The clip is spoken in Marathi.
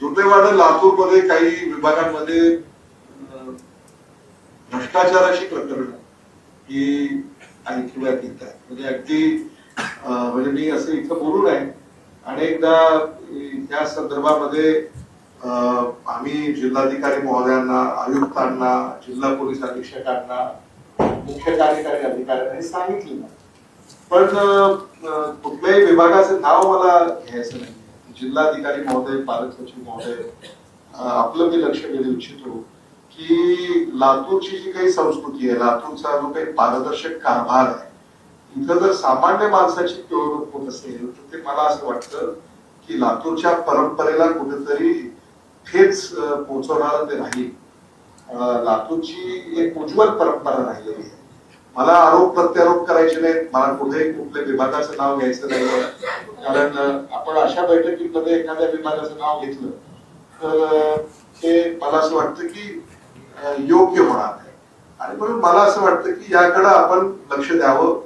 दुर्दैवानं लातूरमध्ये काही विभागांमध्ये भ्रष्टाचाराची प्रकरण ही ऐकण्यात येत आहे म्हणजे अगदी म्हणजे मी असं इथं बोलू नये. अनेकदा या संदर्भामध्ये अं, आम्ही जिल्हाधिकारी महोदयांना आयुक्तांना जिल्हा पोलीस अधीक्षकांना मुख्य कार्यकारी अधिकाऱ्यांना सांगितलं सांगितलेलं पण कुठल्याही विभागाचं नाव मला घ्यायचं नाही. जिल्हाधिकारी महोदय पालक सचिव महोदय आपलं मी लक्ष वेधू इच्छितो की लातूरची जी काही संस्कृती आहे लातूरचा जो काही पारदर्शक कारभार आहे इथं जर सामान्य माणसाची पिळवणूक होत असेल तर ते मला असं वाटतं की लातूरच्या परंपरेला कुठेतरी ठेच पोहोचवणार ते राहील लातूरची एक उज्ज्वल परंपरा राहिलेली आहे. मला आरोप प्रत्यारोप करायचे नाहीत. मला कुठेही कुठल्या विभागाचं नाव घ्यायचं नाही कारण आपण अशा बैठकीमध्ये एखाद्या विभागाचं नाव घेतलं तर ते मला असं वाटतं की योग्य होणार नाही. आणि म्हणून मला असं वाटतं की याकडे आपण लक्ष द्यावं.